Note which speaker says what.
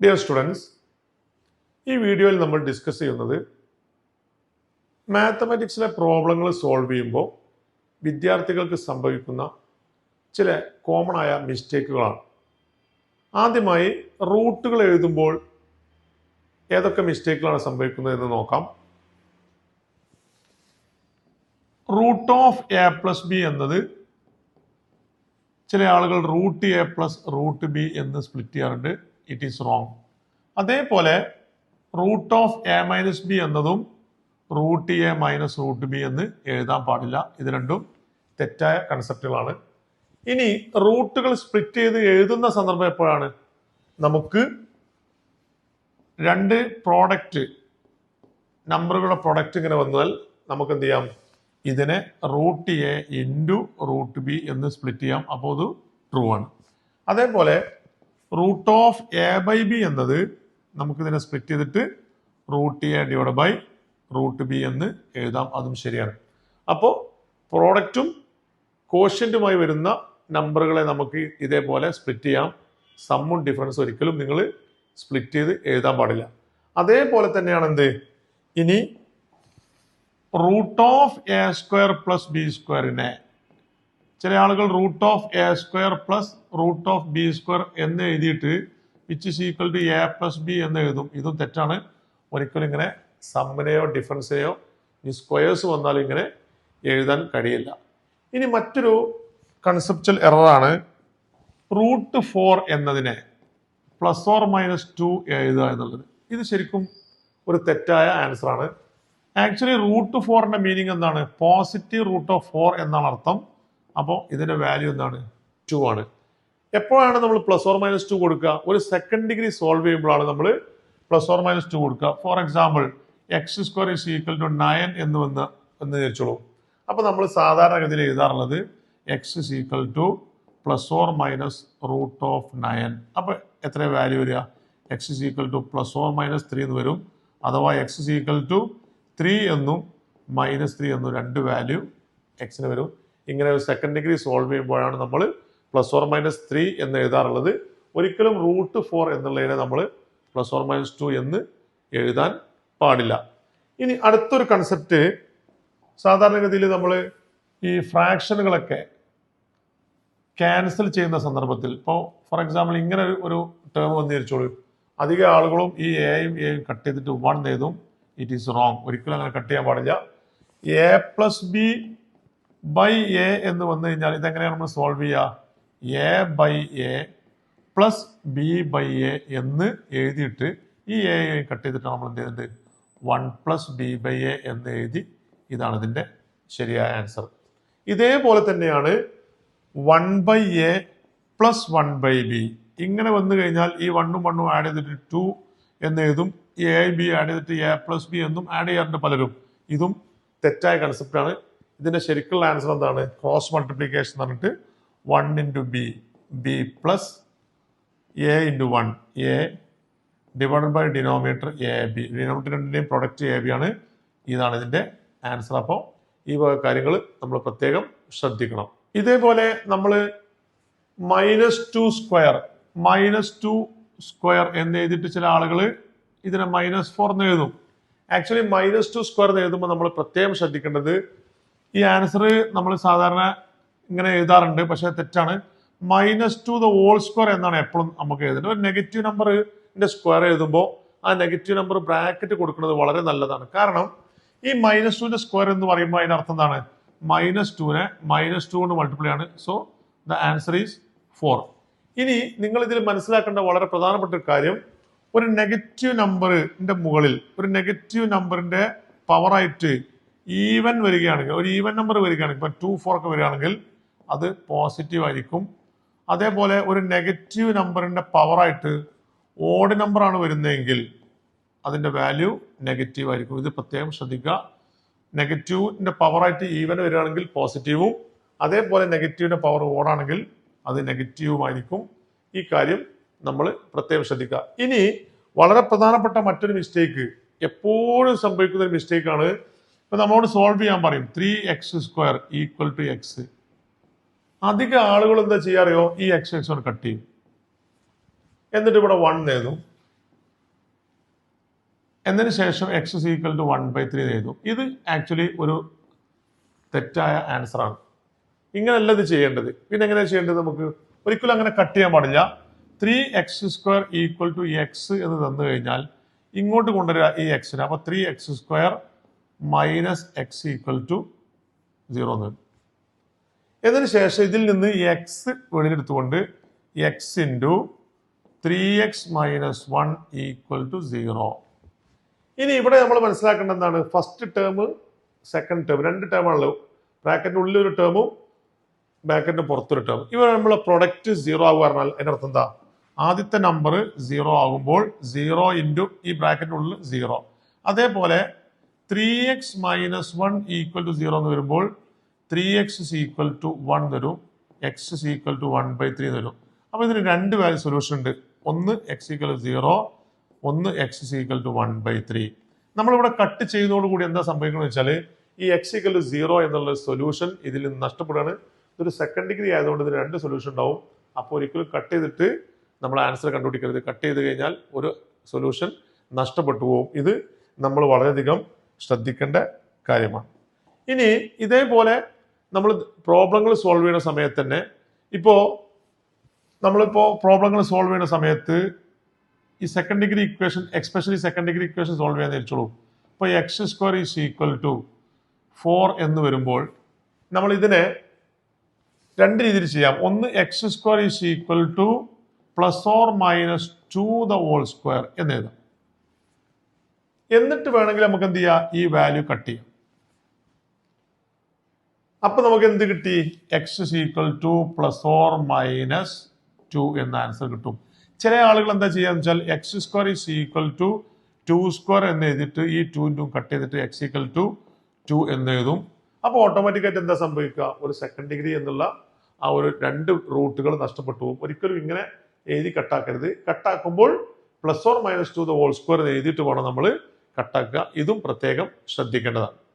Speaker 1: Dear students ഈ വീഡിയോയിൽ നമ്മൾ ഡിസ്കസ് ചെയ്യുന്നത് മാത്തമാറ്റിക്സിലെ പ്രോബ്ലങ്ങൾ സോൾവ് ചെയ്യുമ്പോൾ വിദ്യാർത്ഥികൾക്ക് സംഭവിക്കുന്ന ചില കോമൺ ആയ മിസ്റ്റേക്കുകളാണ് ആദ്യമായി റൂട്ടുകൾ എഴുതുമ്പോൾ ഏതൊക്കെ മിസ്റ്റേക്കുകളാണ് സംഭവിക്കുന്നത് എന്ന് നോക്കാം. Root of A plus B എന്നത് ചില ആളുകൾ root A plus root B എന്ന് സ്പ്ലിറ്റ് ചെയ്യാറുണ്ട്. ഇറ്റ് ഈസ് റോങ് അതേപോലെ root of A minus B എന്നതും root A minus root B എന്ന് എഴുതാൻ പാടില്ല. ഇത് രണ്ടും തെറ്റായ കൺസെപ്റ്റുകളാണ് ഇനി റൂട്ടുകൾ സ്പ്ലിറ്റ് ചെയ്ത് എഴുതുന്ന സന്ദർഭം എപ്പോഴാണ്? നമുക്ക് രണ്ട് പ്രോഡക്റ്റ് നമ്പറുകളുടെ പ്രൊഡക്റ്റ് ഇങ്ങനെ വന്നാൽ നമുക്ക് എന്ത് ചെയ്യാം? ഇതിനെ root A into root B എന്ന് സ്പ്ലിറ്റ് ചെയ്യാം. അപ്പോൾ അത് ട്രൂ ആണ്. അതേപോലെ root of A by B എന്നത് നമുക്കിതിനെ സ്പ്ലിറ്റ് ചെയ്തിട്ട് root A divide by root B എന്ന് എഴുതാം. അതും ശരിയാണ്. അപ്പോൾ പ്രോഡക്റ്റും കോഷ്യന്റുമായി വരുന്ന നമ്പറുകളെ നമുക്ക് ഇതേപോലെ സ്പ്ലിറ്റ് ചെയ്യാം. സമ്മും ഡിഫറൻസ് ഒരിക്കലും നിങ്ങൾ സ്പ്ലിറ്റ് ചെയ്ത് എഴുതാൻ പാടില്ല. അതേപോലെ തന്നെയാണ് എന്ത്? ഇനി root of A square plus B സ്ക്വയറിനെ ചില ആളുകൾ root of A square plus root of B square എന്ന് എഴുതിയിട്ട് which is equal to A plus B എന്ന് എഴുതും. ഇതും തെറ്റാണ്. ഒരിക്കലും ഇങ്ങനെ സമ്മിനെയോ ഡിഫറൻസിനെയോ ഈ സ്ക്വയേഴ്സ് വന്നാൽ ഇങ്ങനെ എഴുതാൻ കഴിയില്ല. ഇനി മറ്റൊരു കൺസെപ്റ്റൽ എററാണ് റൂട്ട് ഫോർ എന്നതിനെ പ്ലസ് ഓർ മൈനസ് ടു എഴുതുക എന്നുള്ളത്. ഇത് ശരിക്കും ഒരു തെറ്റായ ആൻസർ ആണ് ആക്ച്വലി റൂട്ട് ഫോറിന്റെ മീനിങ് എന്താണ്? പോസിറ്റീവ് റൂട്ട് ഓഫ് ഫോർ എന്നാണ് അർത്ഥം. അപ്പോൾ ഇതിന്റെ വാല്യൂ എന്താണ്? ടു ആണ്. എപ്പോഴാണ് നമ്മൾ പ്ലസ് ഓർ മൈനസ് ടു കൊടുക്കുക? ഒരു സെക്കൻഡ് ഡിഗ്രി സോൾവ് ചെയ്യുമ്പോഴാണ് നമ്മൾ പ്ലസ് ഓർ മൈനസ് ടു കൊടുക്കുക. For example X square is equal to nine എന്ന് വന്ന് എന്ന് വിചാരിച്ചോളൂ. അപ്പോൾ നമ്മൾ സാധാരണഗതിയിൽ എഴുതാറുള്ളത് X is equal to plus or minus root of nine അപ്പോൾ എത്ര വാല്യൂ വരിക? X is equal to plus or minus three എന്ന് വരും. അഥവാ X is equal to three എന്നും മൈനസ് ത്രീ എന്നും രണ്ട് വാല്യൂ എക്സിന് വരും. ഇങ്ങനെ ഒരു സെക്കൻഡ് ഡിഗ്രി സോൾവ് ചെയ്യുമ്പോഴാണ് നമ്മൾ പ്ലസ് ഓർ മൈനസ് ത്രീ എന്ന് എഴുതാറുള്ളത്. ഒരിക്കലും റൂട്ട് ഫോർ എന്നുള്ളതിനെ നമ്മൾ പ്ലസ് ഓർ മൈനസ് ടു എന്ന് എഴുതാൻ പാടില്ല. ഇനി അടുത്തൊരു കൺസെപ്റ്റ് സാധാരണഗതിയിൽ നമ്മൾ ഈ ഫ്രാക്ഷനുകളൊക്കെ ക്യാൻസൽ ചെയ്യുന്ന സന്ദർഭത്തിൽ ഇപ്പോൾ ഫോർ എക്സാമ്പിൾ ഇങ്ങനെ ഒരു- ടേം വന്നു വിചാരിച്ചോളൂ അധിക ആളുകളും ഈ എയും എയും കട്ട് ചെയ്തിട്ട് വൺ ചെയ്തും ഇറ്റ് ഈസ് റോങ് ഒരിക്കലും അങ്ങനെ കട്ട് ചെയ്യാൻ പാടില്ല. A plus B by A എന്ന് വന്നു കഴിഞ്ഞാൽ ഇതെങ്ങനെയാണ് നമ്മൾ സോൾവ് ചെയ്യുക? A by A plus B by A എന്ന് എഴുതിയിട്ട് ഈ എ കട്ട് ചെയ്തിട്ട് നമ്മൾ എന്ത് ചെയ്യുന്നുണ്ട്? One plus B by A എന്ന് എഴുതി ഇതാണ് ഇതിന്റെ ശരിയായ ആൻസർ ഇതേപോലെ തന്നെയാണ് one by A plus one by B ഇങ്ങനെ വന്നു കഴിഞ്ഞാൽ ഈ വണ്ണും വണ്ണും ആഡ് ചെയ്തിട്ട് ടു എന്ന് എഴുതും. എ ബി ആഡ് ചെയ്തിട്ട് എ പ്ലസ് ബി എന്നും ആഡ് ചെയ്യാറുണ്ട് പലരും. ഇതും തെറ്റായ കൺസെപ്റ്റാണ് ഇതിന്റെ ശരിക്കുള്ള ആൻസർ എന്താണ്? ക്രോസ് മൾട്ടിപ്ലിക്കേഷൻ എന്ന് പറഞ്ഞിട്ട് one into B B plus A into one A divide by denominator A B denominator രണ്ടിന്റെയും പ്രൊഡക്റ്റ് എ ബി ആണ്. ഇതാണ് ഇതിന്റെ ആൻസർ അപ്പോൾ ഈ വക കാര്യങ്ങൾ നമ്മൾ പ്രത്യേകം ശ്രദ്ധിക്കണം. ഇതേപോലെ നമ്മൾ minus two square minus two square എന്ന് എഴുതിയിട്ട് ചില ആളുകൾ ഇതിനെ മൈനസ് ഫോർ എന്ന് എഴുതും. ആക്ച്വലി മൈനസ് ടു സ്ക്വയർ എന്ന് എഴുതുമ്പോൾ നമ്മൾ പ്രത്യേകം ശ്രദ്ധിക്കേണ്ടത് ഈ ആൻസർ നമ്മൾ സാധാരണ ഇങ്ങനെ എഴുതാറുണ്ട് പക്ഷെ തെറ്റാണ്. Minus two the whole square എന്നാണ് എപ്പോഴും നമുക്ക് എഴുതുന്നത് ഒരു നെഗറ്റീവ് നമ്പറിന്റെ സ്ക്വയർ എഴുതുമ്പോൾ ആ നെഗറ്റീവ് നമ്പർ ബ്രാക്കറ്റ് കൊടുക്കുന്നത് വളരെ നല്ലതാണ്. കാരണം ഈ മൈനസ് ടുവിന്റെ സ്ക്വയർ എന്ന് പറയുമ്പോൾ അതിന്റെ അർത്ഥം എന്താണ്? മൈനസ് ടുവിനെ മൈനസ് ടു കൊണ്ട് മൾട്ടിപ്ലൈ ആണ് so the answer is four ഇനി നിങ്ങൾ ഇതിൽ മനസ്സിലാക്കേണ്ട വളരെ പ്രധാനപ്പെട്ട ഒരു കാര്യം ഒരു നെഗറ്റീവ് നമ്പറിന്റെ മുകളിൽ ഒരു നെഗറ്റീവ് നമ്പറിന്റെ പവറായിട്ട് ഈവൻ വരികയാണെങ്കിൽ ഒരു ഈവൻ നമ്പർ വരികയാണെങ്കിൽ ഇപ്പം ടു ഫോർ ഒക്കെ വരികയാണെങ്കിൽ അത് പോസിറ്റീവ് ആയിരിക്കും. അതേപോലെ ഒരു നെഗറ്റീവ് നമ്പറിന്റെ പവറായിട്ട് ഓഡ് നമ്പറാണ് വരുന്നതെങ്കിൽ അതിന്റെ വാല്യൂ നെഗറ്റീവ് ആയിരിക്കും. ഇത് പ്രത്യേകം ശ്രദ്ധിക്കുക. നെഗറ്റീവിന്റെ പവറായിട്ട് ഈവൻ വരികയാണെങ്കിൽ പോസിറ്റീവും അതേപോലെ നെഗറ്റീവിന്റെ പവർ ഓടാണെങ്കിൽ അത് നെഗറ്റീവുമായിരിക്കും ഈ കാര്യം നമ്മൾ പ്രത്യേകം ശ്രദ്ധിക്കുക. ഇനി വളരെ പ്രധാനപ്പെട്ട മറ്റൊരു മിസ്റ്റേക്ക് എപ്പോഴും സംഭവിക്കുന്ന ഒരു മിസ്റ്റേക്കാണ് ഇപ്പൊ നമ്മളോട് സോൾവ് ചെയ്യാൻ പറയും. Three X square equal to X അധിക ആളുകൾ എന്താ ചെയ്യാറിയോ ഈ എക്സ് എക്സ് കൊണ്ട് കട്ട് ചെയ്യും. എന്നിട്ട് ഇവിടെ വൺ എഴുതും. എന്നതിന് ശേഷം X equal to one by three എഴുതും. ഇത് ആക്ച്വലി ഒരു തെറ്റായ ആൻസർ ആണ്. ഇങ്ങനെയല്ല ഇത് ചെയ്യേണ്ടത്. പിന്നെ എങ്ങനെയാണ് ചെയ്യേണ്ടത് നമുക്ക്? ഒരിക്കലും അങ്ങനെ കട്ട് ചെയ്യാൻ പാടില്ല. Three X square equal to X എന്ന് തന്നു കഴിഞ്ഞാൽ ഇങ്ങോട്ട് കൊണ്ടുവരിക ഈ എക്സിന് അപ്പൊ three X square minus X equal to zero എന്ന് ഇതിന് ശേഷം ഇതിൽ നിന്ന് X വെളിയിലെടുത്തുകൊണ്ട് X into three X minus one equal to zero ഇനി ഇവിടെ നമ്മൾ മനസ്സിലാക്കേണ്ട എന്താണ്? ഫസ്റ്റ് ടേം സെക്കൻഡ് ടേം രണ്ട് ടേമാണല്ലോ ബ്രാക്കറ്റിന് ഉള്ളിൽ ഒരു ടേമും ബ്രാക്കറ്റിന് പുറത്തൊരു ടേം ഇവ നമ്മൾ പ്രൊഡക്റ്റ് സീറോ ആകുക പറഞ്ഞാൽ അതിന്റെ അർത്ഥം എന്താ? ആദ്യത്തെ നമ്പർ സീറോ ആകുമ്പോൾ സീറോ ഇന്റു ഈ ബ്രാക്കറ്റിനുള്ളിൽ സീറോ അതേപോലെ three X minus one equal to zero എന്ന് വരുമ്പോൾ three X is equal to one തരും. X is equal to one by three തരും. അപ്പോൾ ഇതിന് രണ്ട് വാല്യൂ സൊല്യൂഷൻ ഉണ്ട്. ഒന്ന് എക്സ് ഈക്വൽ ടു സീറോ ഒന്ന് X is equal to one by three നമ്മളിവിടെ കട്ട് ചെയ്യുന്നതോടുകൂടി എന്താ സംഭവിക്കുന്നത് വെച്ചാൽ ഈ എക്സ് ഈക്വൽ ടു സീറോ എന്നുള്ള സൊല്യൂഷൻ ഇതിൽ നിന്ന് നഷ്ടപ്പെടുകയാണ്. ഇതൊരു സെക്കൻഡ് ഡിഗ്രി ആയതുകൊണ്ട് ഇതിന് രണ്ട് സൊല്യൂഷൻ ഉണ്ടാവും. അപ്പോൾ ഒരിക്കലും കട്ട് ചെയ്തിട്ട് നമ്മൾ ആൻസർ കണ്ടുപിടിക്കരുത്. കട്ട് ചെയ്ത് കഴിഞ്ഞാൽ ഒരു സൊല്യൂഷൻ നഷ്ടപ്പെട്ടു പോകും. ഇത് നമ്മൾ വളരെയധികം ശ്രദ്ധിക്കേണ്ട കാര്യമാണ്. ഇനി ഇതേപോലെ നമ്മൾ പ്രോബ്ലങ്ങൾ സോൾവ് ചെയ്യുന്ന സമയത്ത് തന്നെ ഇപ്പോൾ നമ്മളിപ്പോൾ പ്രോബ്ലങ്ങൾ സോൾവ് ചെയ്യുന്ന സമയത്ത് ഈ second degree equation especially second degree equation solve ചെയ്യാൻ തിരിച്ചോളൂ ഇപ്പോൾ X square is equal to four എന്ന് വരുമ്പോൾ നമ്മൾ ഇതിനെ രണ്ട് രീതിയിൽ ചെയ്യാം. ഒന്ന് X square is equal to plus or minus two the whole square എന്ന് എഴുതാം. എന്നിട്ട് വേണമെങ്കിൽ നമുക്ക് എന്ത് ചെയ്യാം? ഈ വാല്യൂ കട്ട് ചെയ്യാം. അപ്പൊ നമുക്ക് എന്ത് കിട്ടി? X equal to plus or minus two എന്ന ആൻസർ കിട്ടും. ചില ആളുകൾ എന്താ ചെയ്യാന്ന് വെച്ചാൽ X square is equal to two square എന്ന് എഴുതിയിട്ട് ഈ ടു ഇന്റും കട്ട് ചെയ്തിട്ട് എക്സ് ഈക്വൽ ടു ടു എന്ന് എഴുതും. അപ്പോൾ ഓട്ടോമാറ്റിക്കായിട്ട് എന്താ സംഭവിക്കുക? ഒരു സെക്കൻഡ് ഡിഗ്രി എന്നുള്ള ആ ഒരു രണ്ട് റൂട്ടുകൾ നഷ്ടപ്പെട്ടു പോകും. ഒരിക്കലും ഇങ്ങനെ എഴുതി കട്ടാക്കരുത് കട്ടാക്കുമ്പോൾ plus or minus two the whole square എഴുതിയിട്ട് വേണം നമ്മൾ കട്ടാക്കുക. ഇതും പ്രത്യേകം ശ്രദ്ധിക്കേണ്ടതാണ്.